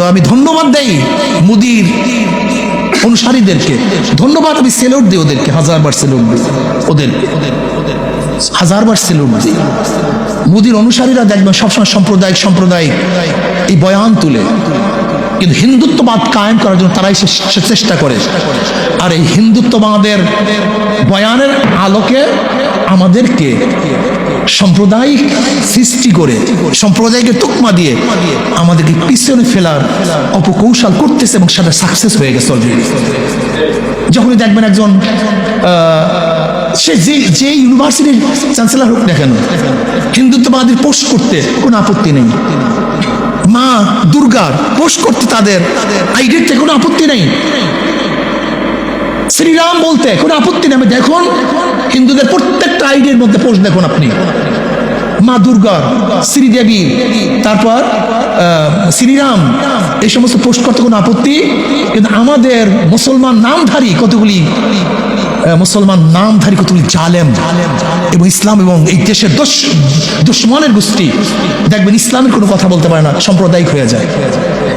তো আমি ধন্যবাদ দেই মুদির অনুসারীদেরকে। ধন্যবাদ আমি সেলুট দিই ওদেরকে, হাজারবার সেলুট দিই। ওদের হাজারবার সেলুট দিই। মুদির অনুসারীরা দেখবেন সবসময় সাম্প্রদায়িক সাম্প্রদায়িক এই বয়ান তুলে। কিন্তু হিন্দুত্ববাদ কায়েম করার জন্য তারাই চেষ্টা করে। আর এই হিন্দুত্ববাদের বয়ানের আলোকে আমাদেরকে সাম্প্রদায়িক সৃষ্টি করে, সম্প্রদায়কে তুকমা দিয়ে আমাদেরকে পিছনে ফেলার অপকৌশল করতেছে এবং সেটা সাকসেস হয়ে গেছে অলরেডি যখনই দেখবেন একজন সে যে যে ইউনিভার্সিটির চ্যান্সেলার হোক না কেন হিন্দুত্ববাদীর পোস্ট করতে কোনো আপত্তি নেই। মা দুর্গার পোস্ট করতে তাদের আইডিয়াতে কোনো আপত্তি নেই। শ্রীরাম বলতে কোনো আপত্তি নেই। আমি দেখুন, হিন্দুদের প্রত্যেকটা আইডিয়ার মধ্যে পোস্ট দেখুন আপনি। মা দুর্গার শ্রীদেবী, তারপর শ্রীরাম, এই সমস্ত পোস্ট করতে কোনো আপত্তি। কিন্তু আমাদের মুসলমান নামধারী কতগুলি মুসলমান নামধারী তুমি জালেম এবং ইসলাম এবং এই দেশের দুশ্মনের গোষ্ঠী। দেখবেন ইসলামের কোনো কথা বলতে পারে না, সাম্প্রদায়িক হয়ে যায়।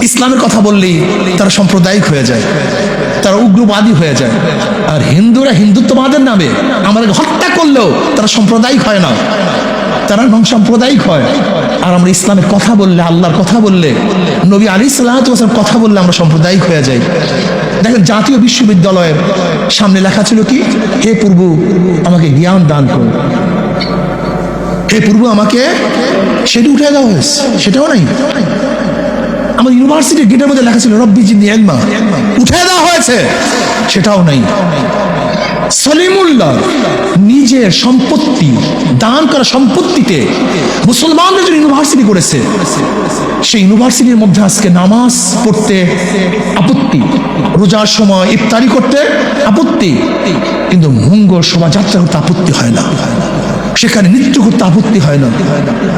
ইসলামের কথা বললেই তারা সাম্প্রদায়িক হয়ে যায়, তারা উগ্রবাদী হয়ে যায়। আর হিন্দুরা হিন্দুত্ববাদের নামে আমাদেরকে হত্যা করলেও তারা সাম্প্রদায়িক হয় না। তারা নন সাম্প্রদায়িক হয়। আর আমরা ইসলামের কথা বললে, আল্লাহর কথা বললে, নবী আলী সাল্লাহাম কথা বললে আমরা সাম্প্রদায়িক হয়ে যাই। দেখেন জাতীয় বিশ্ববিদ্যালয়ের সামনে লেখা ছিল কি? হে পূর্ব, আমাকে জ্ঞান দান করুন হে পূর্ব, আমাকে সেটা উঠে দেওয়া হয়েছে। সেটাও নাই। আমার ইউনিভার্সিটির গেটের মধ্যে লেখা ছিল, রব্বি জিন্দি এলমা উঠে দেওয়া হয়েছে। সেটাও নাই। সলিমুল্লাহ নিজের সম্পত্তি, দান করা সম্পত্তিতে মুসলমানদের জন্য ইউনিভার্সিটি করেছে। সেই ইউনিভার্সিটির মধ্যে আজকে নামাজ পড়তে আপত্তি, রোজার সময় ইফতারি করতে আপত্তি, কিন্তু মঙ্গল শোভাযাত্রা করতে আপত্তি হয় না। সেখানে নৃত্য করতে আপত্তি হয় না।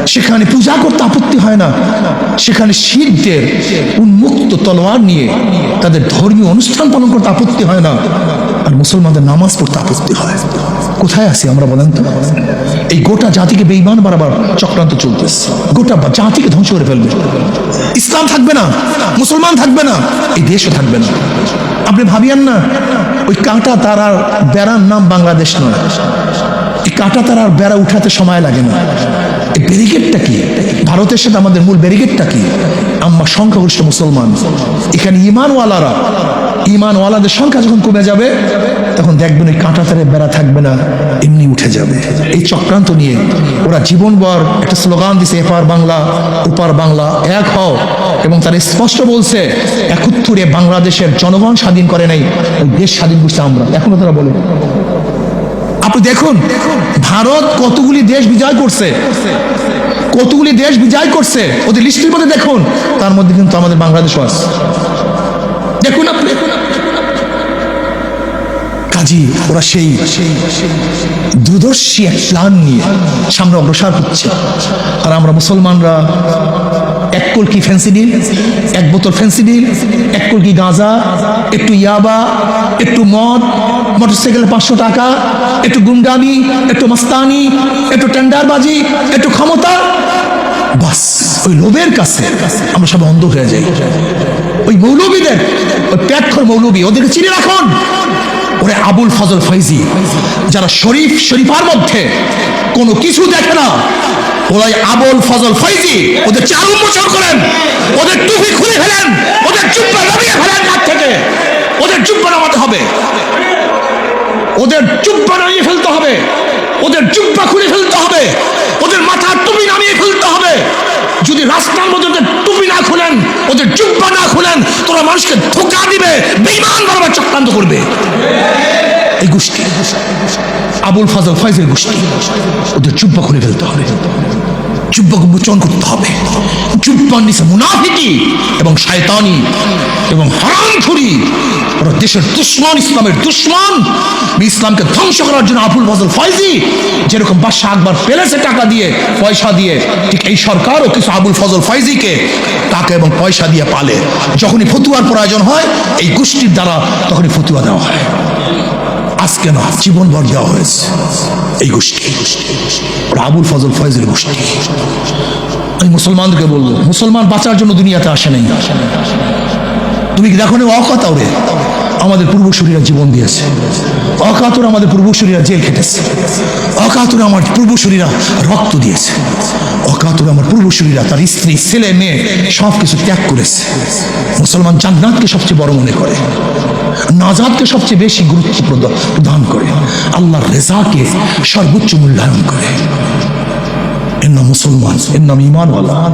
সেখানে পূজা করতে আপত্তি হয় না। সেখানে শিখদের উন্মুক্ত তলোয়ার নিয়ে তাদের ধর্মীয় অনুষ্ঠান পালন করতে আপত্তি হয় না। আর মুসলমানদের নামাজ পড়তে আপত্তি হয়। কোথায় আছি আমরা বলেন তো? এই গোটা জাতিকে বেইমান বারবার চক্রান্ত চলতেছে। গোটা জাতিকে ধ্বংস করে ফেলবে। ইসলাম থাকবে না, মুসলমান থাকবে না, এই দেশও থাকবে না। আপনি ভাবিয়ান না, ওই কাঁটা তারার বেড়ার নাম বাংলাদেশ নয়। কাঁটা তার আর বেড়া উঠাতে সময় লাগে না। এই ব্যারিকেডটা কি? ভারতের সাথে আমাদের মূল ব্যারিকেডটা কি? আমরা সংখ্যাগরিষ্ঠ মুসলমান। এখানে ইমানওয়ালারা, ইমানওয়ালাদের সংখ্যা যখন কমে যাবে, তখন দেখবেন এই কাঁটা তারে বেড়া থাকবে না, এমনি উঠে যাবে। এই চক্রান্ত নিয়ে ওরা জীবনভর একটা স্লোগান দিছে, এপার বাংলা, ওপার বাংলা, এক হও। এবং তারা স্পষ্ট বলছে, একত্তরে বাংলাদেশের জনগণ স্বাধীন করে নাই, ওই দেশ স্বাধীন করছে আমরা। এখনও তারা বলে। আপনি দেখুন, ভারত কতগুলি দেশ বিজয় করছে, কতগুলি দেশ বিজয় করছে, ওদের লিস্টের মধ্যে দেখুন, তার মধ্যে কিন্তু আমাদের বাংলাদেশও আছে। দেখুন আপনি। কাজী, ওরা সেই দূরদর্শী এক প্ল্যান নিয়ে সামনে অগ্রসর হচ্ছে। আর আমরা মুসলমানরা এক কলকি ফেন্সিডিল এক বোতল ফেন্সিডিল এক কলকি গাঁজা, একটু ইয়াবা, একটু মদ, মোটরসাইকেলে পাঁচশো টাকা, একটু গুন্ডামি, একটু মাস্তানি, একটু টেন্ডারবাজি, একটু ক্ষমতা। বাস, ওই লোভের কাছে আমরা সব অন্ধ হয়ে যাই। ওই মৌলবীদের, ওই প্যাটখর মৌলবী, ওদেরকে চিনে রাখুন। ওরে আবুল ফজল ফৈজি যারা শরীফ শরীফার মধ্যে কোনো কিছু দেখে না, ওরাই আবুল ফজল ফৈজি ওদের চারু মোচন করেন, ওদের টুপি খুলে ফেলেন, ওদের চুপ্পা নামিয়ে ফেলেন হাত থেকে। ওদের চুপ্পা নামাতে হবে। ওদের চুপ্পা নামিয়ে ফেলতে হবে। ওদের জুব্বা খুলে ফেলতে হবে। ওদের মাথার টুপি নামিয়ে ফেলতে জুব্বা না খুলেন তোরা মানুষকে ধোকা দিবে বেইমান বারবার চক্রান্ত করবে। এই গোষ্ঠী আবুল ফাজল ফয়জের গোষ্ঠী। ওদের চুপ্পা খুলে ফেলতে হবে। জুব্বাকে মোচন করতে হবে। জুব্বার মুনাফিকি এবং শায়তানি এবং হারামখুরি। ওরা দেশের দুশ্মন, ইসলামের দুশ্মন। ইসলামকে ধ্বংস করার জন্য আবুল ফজল ফয়জি যেরকম বাদশাহ আকবর পেলেছে টাকা দিয়ে পয়সা দিয়ে ঠিক এই সরকারও কিছু আবুল ফজল ফয়জিকে টাকা এবং পয়সা দিয়ে পালে। যখনই ফতুয়ার প্রয়োজন হয়, এই গোষ্ঠীর দ্বারা তখনই ফতুয়া দেওয়া হয়। আজকে না, জীবনভর দেওয়া হয়েছে। এই গোষ্ঠী আবুল ফজল ফয়জের গোষ্ঠী। আমি মুসলমানদেরকে বলব, মুসলমান বাঁচার জন্য দুনিয়াতে আসে নাই। তুমি কি দেখো না অকাতরে আমাদের পূর্বসূরীরা জীবন দিয়েছে? অকাতরে আমাদের পূর্বসূরীরা জেল খেটেছে। অকাতরে আমার পূর্বসূরীরা রক্ত দিয়েছে। অকাতরে আমার পূর্বসূরীরা তার স্ত্রী, ছেলে, মেয়ে সব কিছু ত্যাগ করেছে। মুসলমান জান্নাতকে সবচেয়ে বড় মনে করে। নাজাদকে সবচেয়ে বেশি গুরুত্ব প্রদান করে। আল্লাহর রেজাকে সর্বোচ্চ মূল্যায়ন করে। এর নাম মুসলমান এর নাম ইমানওয়ালা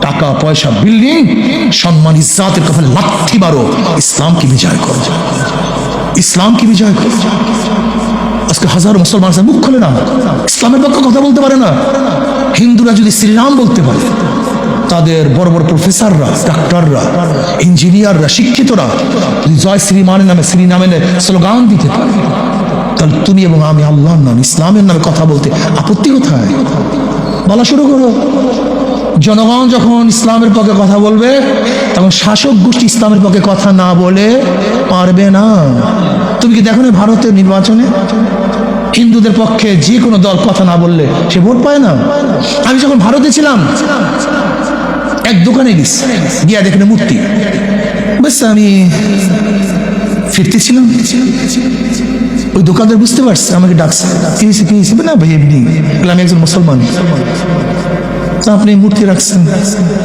টাকা, পয়সা, বিল্ডিং, সম্মান, ইজ্জাতের কপালে লাথি মারো, ইসলামকে বিজয় করো। ইসলামকে বিজয় করো। আজকে হাজার মুসলমান মুখ খোলে না। ইসলামের পক্ষে কথা বলতে পারে না। হিন্দুরা যদি শ্রীরাম বলতে পারে তাদের বড় বড় প্রফেসররা, ডাক্তাররা, ইঞ্জিনিয়াররা, শিক্ষিতরা যদি জয় শ্রীমানের নামে শ্রী নামে স্লোগান দিতে তাহলে তুমি এবং আমি আল্লাহর নাম, ইসলামের নামে কথা বলতে আপত্তি কোথায়? বলা শুরু করো। জনগণ যখন ইসলামের পক্ষে কথা বলবে, তখন শাসক গোষ্ঠী ইসলামের পক্ষে কথা না বলে পারবে না। তুমি কি দেখো না ভারতের নির্বাচনে? হিন্দুদের পক্ষে যে কোনো দল কথা না বললে সে ভোট পায় না। আমি যখন ভারতে ছিলাম এক দোকানে গেছি। গিয়া দেখে মূর্তি। বেশ আমি ফিরতেছিলাম। ওই দোকানদার বুঝতে পারছে আমাকে ডাকছে। কি হয়েছে না ভাই এমনি। আমি একজন মুসলমান। আপনি মূর্তি রাখছেন।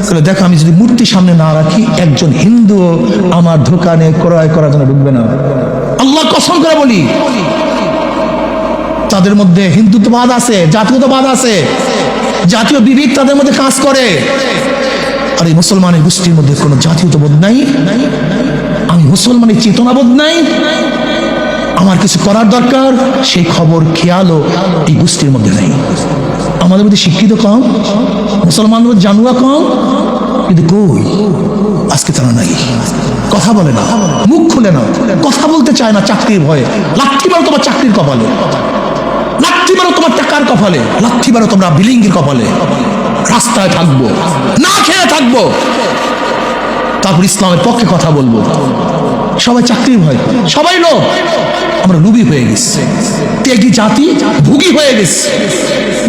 বলে, দেখো আমি যদি মূর্তি সামনে না রাখি একজন হিন্দু আমার দোকানে ক্রয় করার জন্য ঢুকবে না। আল্লাহ কসম করে বলি। তাদের মধ্যে হিন্দুত্ববাদ আছে জাতীয়তাবাদ আছে। জাতীয় বিবিধ তাদের মধ্যে কাজ করে। আর এই মুসলমানের গোষ্ঠীর মধ্যে কোনো জাতীয়তাবোধ নাই। আমি মুসলমানের চেতনাবোধ নাই। আমার কিছু করার দরকার, সেই খবর, খেয়ালও এই গোষ্ঠীর মধ্যে নেই। আমাদের মধ্যে শিক্ষিত কম মুসলমানদের মধ্যে জানুয়া কম, কিন্তু কই? আজকে তারা নাই। কথা বলে না, মুখ খুলে না, কথা বলতে চায় না চাকরির ভয়ে। লাঠি মারো তোমার চাকরির কপালে। টাকার কপালে? লক্ষ্মী মারো তোমরা বিলিঙ্গির কপালে। রাস্তায় থাকব, না খেয়ে থাকব। তারপর ইসলামের পক্ষে কথা বলব। সবাই চাকরির ভয়, সবাই লোক আমরা লুবি হয়ে গেছি। ত্যাগী জাতি ভুগি হয়ে গেছে।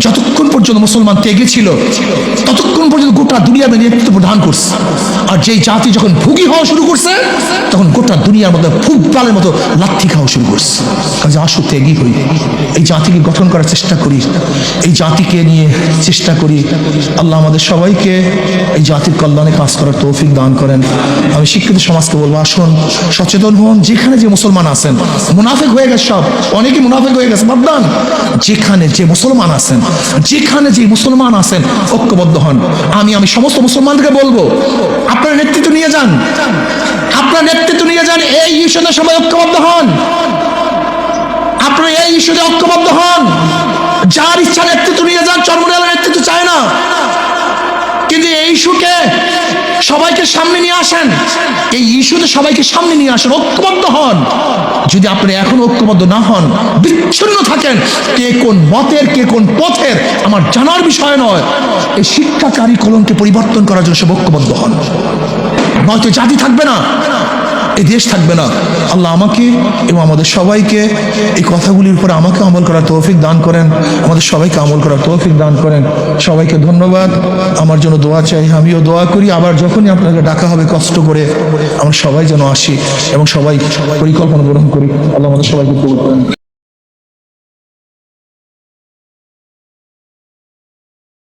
যতক্ষণ পর্যন্ত মুসলমান ত্যাগী ছিল, ততক্ষণ পর্যন্ত গোটা দুনিয়া নেতৃত্ব প্রদান করছে। আর যেই জাতি যখন ভুগি হওয়া শুরু করছে, তখন গোটা দুনিয়ার মধ্যে ফুটবলের মতো লাথি খাওয়া শুরু করছে। কাজে আসো ত্যাগী হই। এই জাতিকে গঠন করার চেষ্টা করি। এই জাতিকে নিয়ে চেষ্টা করি। আল্লাহ আমাদের সবাইকে এই জাতির কল্যাণে কাজ করার তৌফিক দান করেন। আমি শিক্ষিত সমাজকে বলব, আসুন, সচেতন হন। যেখানে যে মুসলমান আছেন মুনাফেক হয়ে গেছে সব। অনেকে মুনাফেক হয়ে গেছে। বাদদান, যেখানে যে মুসলমান আছেন, যেখানে যে মুসলমান আছেন, ঐক্যবদ্ধ হন। আমি আমি সমস্ত মুসলমানদেরকে বলব, আপনার নেতৃত্ব নিয়ে যান। আপনার নেতৃত্ব নিয়ে যান, এই ইস্যুতে সবাই ঐক্যবদ্ধ হন। আপনারা এই ইস্যুতে ঐক্যবদ্ধ হন। যার ইচ্ছা নেতৃত্ব নিয়ে যান চরমরিয়ালা নেতৃত্ব চায় না কিন্তু এই ইস্যুকে সবাইকে সামনে নিয়ে আসেন। এই ইস্যুতে সবাইকে সামনে নিয়ে আসেন, ঐক্যবদ্ধ হন। যদি আপনি এখন ঐক্যবদ্ধ না হন, বিচ্ছিন্ন থাকেন, কে কোন মতের, কে কোন পথের, আমার জানার বিষয় নয়। এই শিক্ষা কারিকুলমকে পরিবর্তন করার জন্য সব ঐক্যবদ্ধ হন। নয়তো জাতি থাকবে না। এই দেশ থাকবে না। আল্লাহ আমাকে এবং আমাদের সবাইকে এই কথাগুলির উপর আমাকে আমল করার তৌফিক দান করেন। আমাদের সবাইকে আমল করার তৌফিক দান করেন। সবাইকে ধন্যবাদ। আমার জন্য দোয়া চাই, আমিও দোয়া করি। আবার যখনই আপনাকে ডাকা হবে কষ্ট করে আমরা সবাই যেন আসি এবং সবাই পরিকল্পনা গ্রহণ করি। আল্লাহ আমাদের সবাইকে